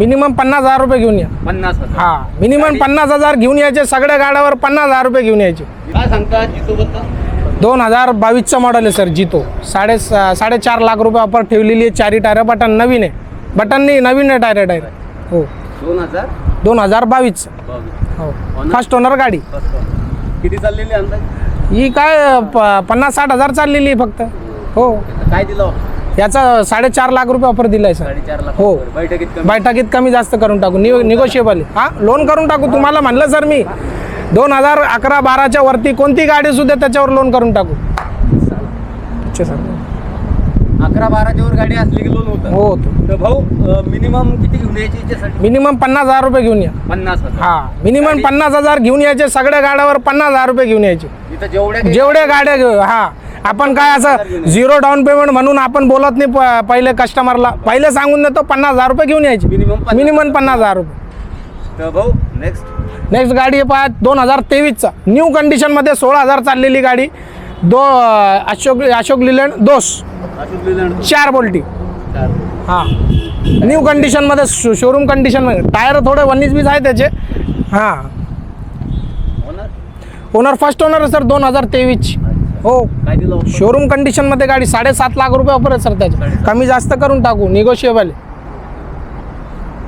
Minimum पन्नास हजार रुपये घेऊन या. पन्नास हजार. हा मिनिमम पन्नास हजार घेऊन यायचे सगळ्या गाड्यावर पन्नास हजार रुपये घेऊन यायचे. काय सांगता जितोबद्दल दोन हजार बावीसचा मॉडेल आहे सर जितो. साडे साडेचार लाख रुपये ऑफर ठेवलेली आहे चारी टायर बटन नवीन आहे. बटन नाही नवीन आहे टायर टायर हो. दोन हजार? दोन हजार बावीस. हो? फर्स्ट ओनर गाडी. किती चाललेली अंदाज? ही काय प- पन्नास साठ हजार चाललेली आहे फक्त. हो. काय दिलं? याचा साडेचार लाख रुपये ऑफर दिलाय सर साडेचार लाख हो. बैठकीत कमी. बैठकीत कमी जास्त करून टाकू. नि निगोशिएबल हा लोन करून टाकू. तुम्हाला म्हणलं सर मी. दोन हजार अकरा बाराच्या वरती कोणती गाडी सुद्धा त्याच्यावर लोन करून टाकू. अच्छा सर अकरा बाराच्या वर गाडी असली की लोन होतं. हो तर भाऊ मिनिमम किती घेऊन यायची याच्यासाठी मिनिमम पन्नास हजार रुपये घेऊन या. पन्नास हजार. हा मिनिमम पन्नास हजार घेऊन यायचे. सगळ्या गाड्यावर पन्नास हजार रुपये घेऊन यायचे. इथं जेवढ्या काही- जेवढे गाड्या घेऊ हा. आपण काय असं झिरो डाऊन पेमेंट म्हणून आपण बोलत नाही पहिले कस्टमरला पहिले सांगून देतो पन्नास हजार रुपये घेऊन यायचे. मिनिमम पन्नास हजार. रुपये. तर भाऊ नेक्स्ट नेक्स्ट गाडी आहे पहा दोन हजार तेवीसचा. न्यू कंडिशनमध्ये सोळा हजार चाललेली गाडी. दो अशोक अशोक लिलँड दोस. अशोक लेलँड चार बोल्टी. हां. न्यू कंडिशनमध्ये शो शोरूम कंडिशनमध्ये टायर थोडे वन्नीस बीस आहे त्याचे. हां. ओनर ओनर फर्स्ट ओनर आहे सर दोन हजार तेवीसची. हो. काय दिलं offer? शोरूम कंडिशनमध्ये गाडी साडेसात लाख रुपये ऑफर आहे सर त्याचे. कमी जास्त करून टाकू निगोशिएबल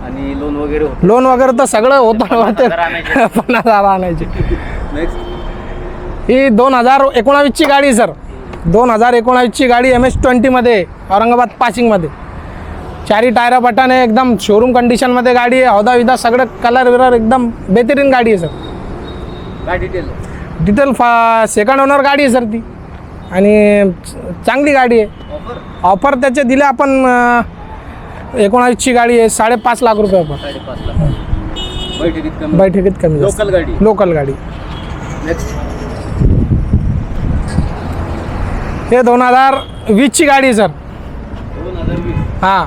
आणि लोन वगैरे होतं? लोन वगैरे तर सगळं होतं होते हजार आणायचे. पन्नास हजार आणायचे. नेक्स्ट ही दोन हजार एकोणावीसची गाडी आहे सर. दोन हजार एकोणावीसची गाडी एम एस ट्वेंटीमध्ये औरंगाबाद पासिंगमध्ये चारी टायरा बटन आहे एकदम शोरूम कंडिशनमध्ये गाडी आहे. हौदा विदा सगळं कलर विलर एकदम बेहतरीन गाडी आहे सर. काय डिटेल डिटेल फा सेकंड ओनर गाडी आहे सर ती. आणि चांगली गाडी आहे. ऑफर त्याचे दिले आपण एकोणावीसची गाडी आहे साडेपाच लाख रुपये ऑफर साडेपाच लाख. बैठकीत कमी बैठकीत कमी जास्त. लोकल गाडी? लोकल गाडी. नेक्स्ट हे दोन हजार वीसची गाडी आहे सर. दोन हजार वीस. हां.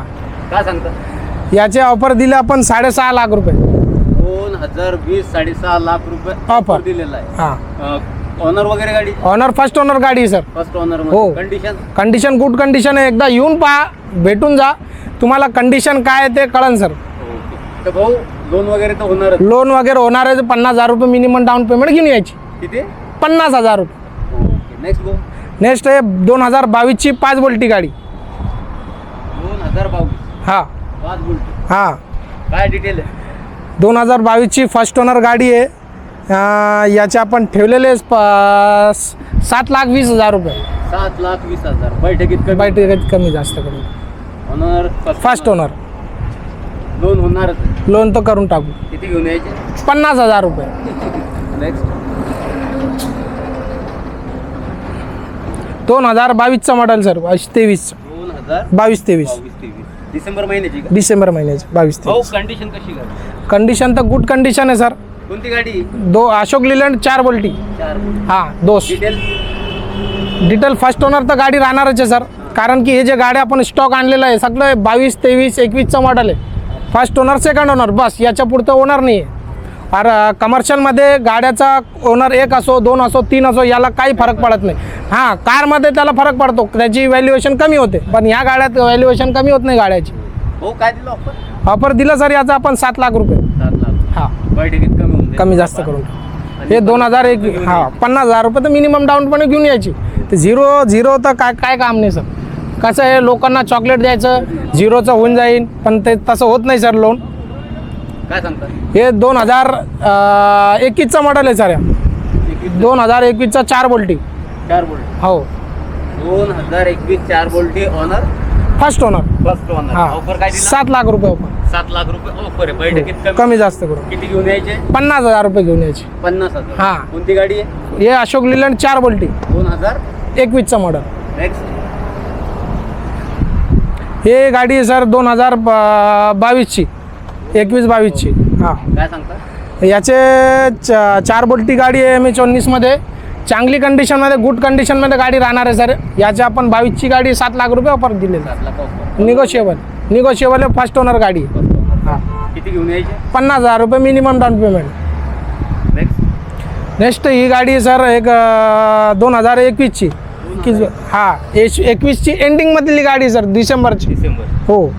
काय सांगता? याचे ऑफर दिले आपण साडेसहा लाख रुपये. दोन हजार वीस साडेसहा लाख रुपये Offer. दिलेला आहे. हां. ऑनर वगैरे गाडी? ऑनर फर्स्ट ओनर गाडी आहे सर फर्स्ट ऑनर हो. कंडिशन कंडिशन गुड कंडिशन आहे. एकदा येऊन पहा भेटून जा. तुम्हाला कंडिशन काय आहे ते कळन सर ओके. तर भाऊ लोन वगैरे तर होणारच. लोन वगैरे होणार आहे. तर पन्नास हजार रुपये मिनिमम डाऊन पेमेंट घेऊन यायची. किती? पन्नास हजार रुपये. ओके. नेक्स्ट भाऊ. नेक्स्ट आहे दोन हजार बावीसची पाच बोल्टी गाडी. दोन हजार बावीस. हां. पाच हां. काय डिटेल आहे? दोन हजार बावीसची फर्स्ट ओनर गाडी आहे. याचे आपण ठेवलेले प- सात लाख वीस हजार रुपये. सात लाख वीस हजार. बैठकीत कमी? बैठकीत कमी जास्त करून. ऑनर फर्स्ट ओनर लोन होणारच आहे. लोन तर करून टाकू. किती घेऊन यायचे? पन्नास हजार रुपये. नेक्स्ट दोन हजार बावीसचा मॉडेल सर बावीस तेवीसचं. दोन हजार बावीस तेवीस. बावीस तेवीस. डिसेंबर महिन्याची का? डिसेंबर महिन्याचे बावीस भाऊ तेवीस. कंडिशन कशी कंडिशन तर गुड कंडिशन आहे सर कोणती गाडी? दो अशोक लिलँड चार बोल्टी. चार हां दोस डिटेल डिटेल फर्स्ट ओनर तर गाडी राहणारच आहे सर कारण की हे जे गाड्या आपण स्टॉक आणलेलं आहे सगळं बावीस तेवीस एकवीसचं मॉडेल आहे. फर्स्ट ओनर सेकंड ओनर बस याच्या पुढचं ओनर नाही आहे अर कमर्शियलमध्ये गाड्याचा ओनर एक असो दोन असो तीन असो याला काही फरक पडत नाही. हां कारमध्ये त्याला फरक पडतो. त्याची व्हॅल्युएशन कमी होते. पण या गाड्यात व्हॅल्युएशन कमी होत नाही गाड्याची. भाऊ काय दिलं ऑफर ऑफर दिलं सर याचा आपण सात लाख रुपये. सात लाख हां. बैठकीत कमी होऊन जाईल. कमी जास्त करून. हे दोन हजार एक हां. पन्नास हजार रुपये तर मिनिमम डाऊन पण घेऊन यायची. ते झिरो झिरो तर काय काय काम नाही सर. कसं आहे लोकांना चॉकलेट द्यायचं झिरोचं होऊन जाईल पण ते तसं होत नाही सर लोन काय सांगता? हे दोन हजार एकवीसचा मॉडेल आहे सर. दोन हजार एकवीसचा चार बोल्टी चार बोल्ट. हो. दोन हजार एकवीस चार बोल्टी owner first owner first owner हां. ऑफर काय दिला? सात लाख रुपये ऑफर सात लाख रुपये ऑफर आहे. बैठकीत कमी? कमी जास्त करून. किती घेऊन यायचे? पन्नास हजार रुपये घेऊन यायची. पन्नास हजार. हां. कोणती गाडी आहे? हे अशोक लिलँड चार बोल्टी दोन हजार? एकवीसचा मॉडेल नेक्स्ट हे गाडी सर दोन हजार बावीसची. एकवीस बावीसची. हां. काय सांगता? याचे च चार बोल्टी गाडी आहे एम एच उन्नीसमध्ये. चांगली कंडिशनमध्ये गुड कंडिशनमध्ये गाडी राहणार आहे सर याचे आपण बावीसची गाडी सात लाख रुपये ऑफर दिलेली आहे निगोशिएबल निगोशिएबल आहे फर्स्ट ओनर गाडी. हां. किती घेऊन यायचे? पन्नास हजार रुपये minimum down payment next next ही गाडी सर एक दोन हजार एकवीसची. एकवीस हा एकवीसची एंडिंगमधली गाडी सर डिसेंबरची. डिसेंबर. हो.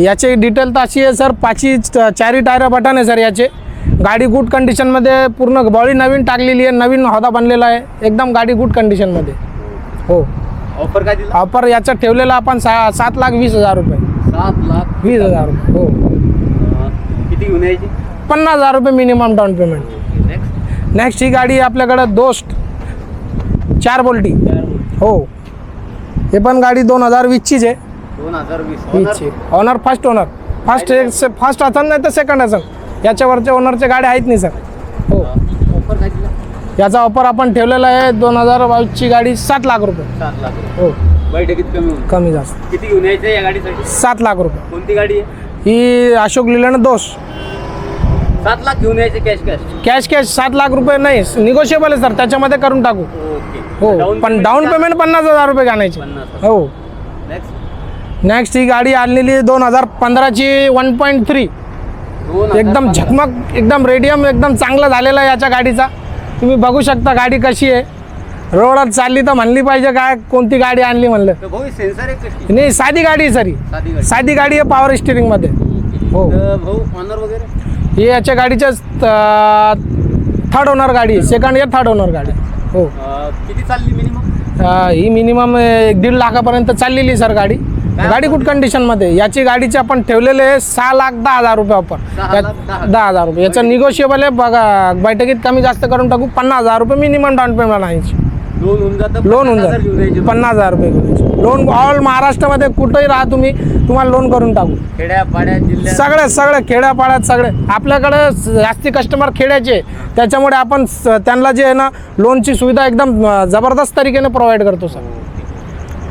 याची डिटेल तर अशी आहे सर पाचही चारी टायर बटन आहे सर याचे. गाडी गुड कंडिशनमध्ये पूर्ण बॉडी नवीन टाकलेली आहे नवीन हौदा बनलेला आहे. एकदम गाडी गुड कंडिशनमध्ये हो. ऑफर काय दिला? ऑफर याचा ठेवलेला आपण सा सात लाख वीस हजार रुपये. सात लाख? वीस हजार रुपये हो. किती घेऊन यायची? पन्नास हजार रुपये minimum down payment next next ही गाडी आपल्याकडं दोस्त चार बोल्टी. हो. हे पण गाडी दोन हजार वीसचीच आहे. दोन हजार वीस. वीसची owner first owner first first असन नाही तर सेकंड असन. याच्यावरच्या ओनरच्या गाड्या आहेत नाही सर. हो. ऑफर याचा ऑफर आपण ठेवलेला आहे दोन हजार बावीसची गाडी सात लाख रुपये. सात लाख हो. बैठकीत कमी होईल? कमी जास्त. किती घेऊन यायचं या गाडीसाठी? सात लाख रुपये. कोणती गाडी आहे? ही अशोक लिलन दोष. सात लाख घेऊन यायचे कॅश कॅश कॅश कॅश सात लाख रुपये नाही. निगोशिएबल आहे सर. त्याच्यामध्ये करून टाकू. ओके. हो. पण डाऊन पेमेंट पन्नास हजार रुपये घालायचे. पन्नास हो. नेक्स्ट नेक्स्ट ही गाडी आलेली दोन हजार पंधराची वन पॉईंट थ्री एकदम. झकमक एकदम रेडियम एकदम चांगला झालेला आहे याच्या गाडीचा. तुम्ही बघू शकता गाडी कशी आहे. रोडात चालली तर म्हणली पाहिजे काय कोणती गाडी आणली म्हणलं. नाही साधी गाडी आहे सरी. साधी गाडी. आहे पॉवर स्टिअरिंगमध्ये हो. ही याच्या गाडीच्या थर्ड ओनर गाडी आहे. सेकंड इयर थर्ड ओनर गाडी हो. किती चालली मिनिमम ही मिनिमम एक दीड लाखापर्यंत चाललेली सर गाडी. गाडी गुड कंडिशनमध्ये याची गाडीचे आपण ठेवलेले आहे सहा लाख दहा हजार रुपये लाख दहा हजार. रुपये. याचं निगोशिएबल आहे. बघा बैठकीत कमी जास्त करून टाकू पन्नास हजार रुपये मिनिमम डाऊन पेमेंट आहे लोन होऊन जातं पन्नास हजार रुपये लोन ऑल महाराष्ट्रामध्ये कुठंही राहा तुम्ही तुम्हाला लोन करून टाकू. खेड्या पाड्या जिल्ह्यात. सगळे सगळे खेड्यापाड्यात सगळे. आपल्याकडे जास्ती कस्टमर खेड्याचे त्याच्यामुळे आपण त्यांना जे आहे ना लोनची सुविधा एकदम जबरदस्त तरीकेने प्रोव्हाइड करतो सर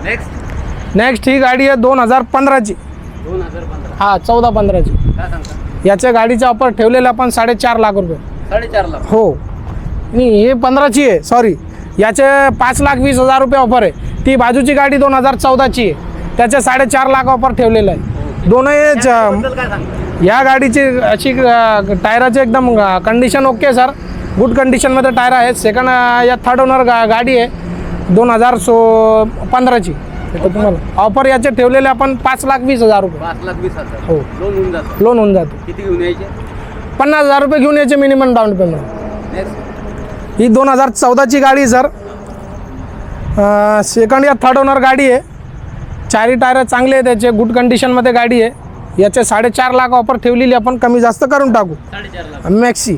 नेक्स्ट नेक्स्ट ही गाडी आहे दोन हजार पंधराची. दोन हजार पंधरा. हा चौदा पंधराची. काय सांगता? याच्या गाडीचा ऑफर ठेवलेला आपण साडेचार लाख रुपये. साडेचार लाख. हो. नाही हे पंधराची आहे सॉरी याचे पाच लाख वीस हजार रुपये ऑफर आहे. ती बाजूची गाडी दोन हजार चौदाची आहे. त्याचे साडेचार लाख ऑफर ठेवलेलं आहे. दोनही च- बद्दल काय सांगता? या गाडीची अशी अ, टायराची एकदम कंडिशन ओके आहे सर गुड कंडिशनमध्ये टायर आहेत. सेकंड या थर्ड ओनर गा गाडी आहे. दोन हजार सो पंधराची. तर तुम्हाला. ऑफर याचे ठेवलेले आपण पाच लाख वीस हजार रुपये. पाच लाख वीस हजार. हो. लोन होऊन जातं. लोन होऊन जाते. किती घेऊन यायचे? पन्नास हजार रुपये घेऊन याचे मिनिमम डाऊन पेमेंट ही दोन हजार चौदाची गाडी सर. सेकंड या थर्ड ओनर गाडी आहे. चारी टायर चांगले आहे त्याचे गुड कंडिशनमध्ये गाडी आहे. याचे साडेचार लाख ऑफर ठेवलेली आपण कमी जास्त करून टाकू. साडेचार लाख. मॅक्सी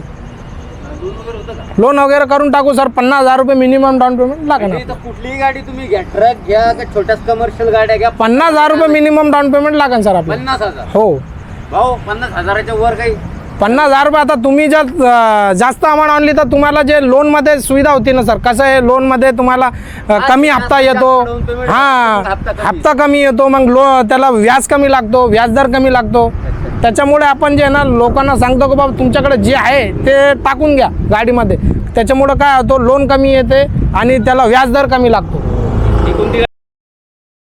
लोन वगैरे करून टाकू सर. पन्नास हजार रुपये मिनिमम डाऊन पेमेंट लागणार. इथं कुठलीही गाडी तुम्ही घ्या ट्रक घ्या का छोट्याच कमर्शियल गाड्या घ्या पन्नास हजार रुपये मिनिमम डाऊन पेमेंट लागेल सर आपलं पन्नास हजार. हो. भाऊ पन्नास हजाराच्या वर काही पन्नास हजार रुपये आता तुम्ही जर अं, जास्त अमाऊंट आणली तर तुम्हाला जे लोनमध्ये सुविधा होती ना सर? कसं आहे लोनमध्ये तुम्हाला अं, कमी जास्त- हप्ता येतो? down payment हां. हप्ता कमी. हप्ता कमी येतो मग लो त्याला व्याज कमी लागतो व्याजदर कमी लागतो. त्याच्यामुळे आपण जे ना लोकांना सांगतो की बाबा तुमच्याकडे जे आहे ते टाकून घ्या गाडीमध्ये. त्याच्यामुळं काय होतो लोन कमी येते आणि त्याला व्याजदर कमी लागतो.